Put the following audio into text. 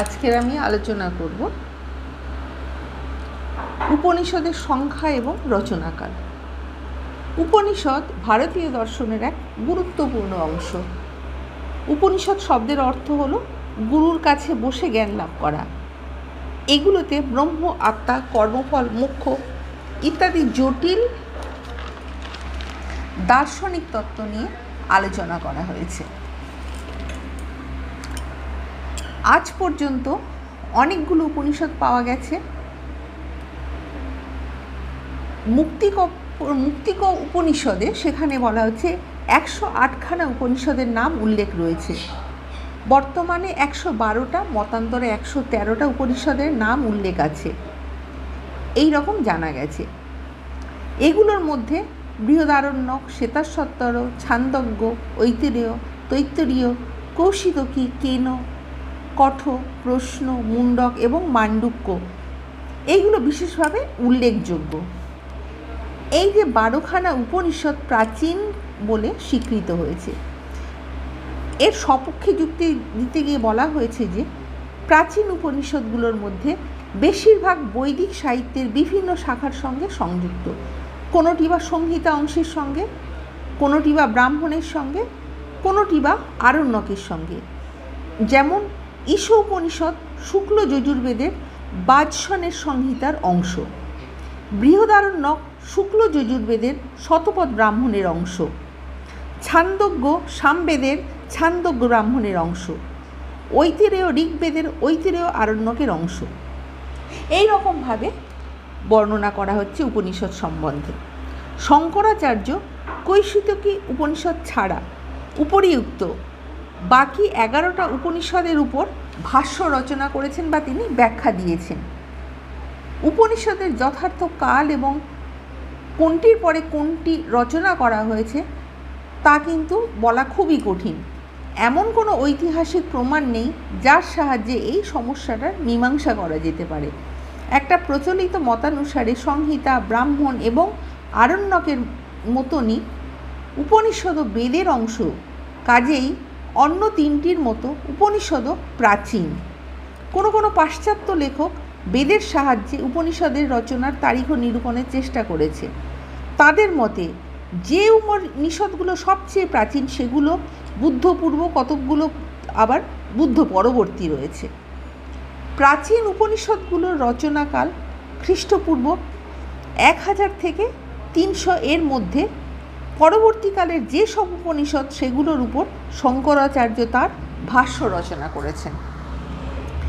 আজকের আমি আলোচনা করব উপনিষদের সংখ্যা এবং রচনাকাল উপনিষদ ভারতীয় দর্শনের এক গুরুত্বপূর্ণ অংশ। উপনিষদ শব্দের অর্থ হল গুরুর কাছে বসে জ্ঞান লাভ করা। এগুলোতে ব্রহ্ম, আত্মা, কর্মফল মুখ্য ইত্যাদি জটিল দার্শনিক তত্ত্ব নিয়ে আলোচনা করা হয়েছে। আজ পর্যন্ত অনেকগুলো উপনিষদ পাওয়া গেছে। মুক্তিক মুক্তিক উপনিষদে সেখানে বলা হচ্ছে একশো আটখানা উপনিষদের নাম উল্লেখ রয়েছে। বর্তমানে একশো বারোটা, মতান্তরে একশো তেরোটা উপনিষদের নাম উল্লেখ আছে। এই রকম জানা গেছে। এগুলোর মধ্যে বৃহদারণ্যক শ্বেতাসত্তর, ছান্দজ্ঞ ঐতিরেয় তৈত্তরীয় কৌশিদকী কেন কঠ প্রশ্ন, মুন্ডক এবং মান্ডুক্য। এইগুলো বিশেষভাবে উল্লেখযোগ্য। এই যে বারোখানা উপনিষদ প্রাচীন বলে স্বীকৃত হয়েছে, এর সপক্ষে যুক্তি দিতে গিয়ে বলা হয়েছে যে, প্রাচীন উপনিষদগুলোর মধ্যে বেশিরভাগ বৈদিক সাহিত্যের বিভিন্ন শাখার সঙ্গে সংযুক্ত। কোনোটি বা সংহিতা অংশের সঙ্গে, কোনোটি বা ব্রাহ্মণের সঙ্গে, কোনোটি বা আরণ্যকের সঙ্গে। যেমন ঈশ উপনিষদ শুক্ল যজুর্বেদের বাজসনের সংহিতার অংশ। বৃহদারণ্যক শুক্ল যজুর্বেদের শতপথ ব্রাহ্মণের অংশ। ছান্দজ্ঞ সামবেদের ছান্দজ্ঞ ব্রাহ্মণের অংশ। ঐতিরেয় ঋগ্বেদের ঐতিরেয় আরণ্যকের অংশ। এই রকমভাবে বর্ণনা করা হচ্ছে উপনিষদ সম্বন্ধে। শঙ্করাচার্য কৈশিতকী উপনিষদ ছাড়া উপরিউক্ত বাকি এগারোটা উপনিষদের উপর ভাষ্য রচনা করেছেন বা তিনি ব্যাখ্যা দিয়েছেন। উপনিষদের যথার্থ কাল এবং কোনটির পরে কোনটি রচনা করা হয়েছে, তা কিন্তু বলা খুবই কঠিন। এমন কোনো ঐতিহাসিক প্রমাণ নেই যার সাহায্যে এই সমস্যাটার মীমাংসা করা যেতে পারে। একটা প্রচলিত মতানুসারে সংহিতা, ব্রাহ্মণ এবং আরণ্যকের মতনই উপনিষদ বেদের অংশ কাজেই অন্য তিনটির মতো উপনিষদও প্রাচীন। কোনো কোনো পাশ্চাত্য লেখক বেদের সাহায্যে উপনিষদের রচনার তারিখ নিরূপণের চেষ্টা করেছে। তাদের মতে, যে উপনিষদগুলো সবচেয়ে প্রাচীন সেগুলো বুদ্ধপূর্ব কতকগুলো আবার বুদ্ধ পরবর্তী রয়েছে। প্রাচীন উপনিষদগুলোর রচনাকাল খ্রিস্টপূর্ব এক হাজার থেকে তিনশো এর মধ্যে পরবর্তীকালের যে সব উপনিষদ সেগুলোর উপর শঙ্করাচার্য তার ভাষ্য রচনা করেছেন।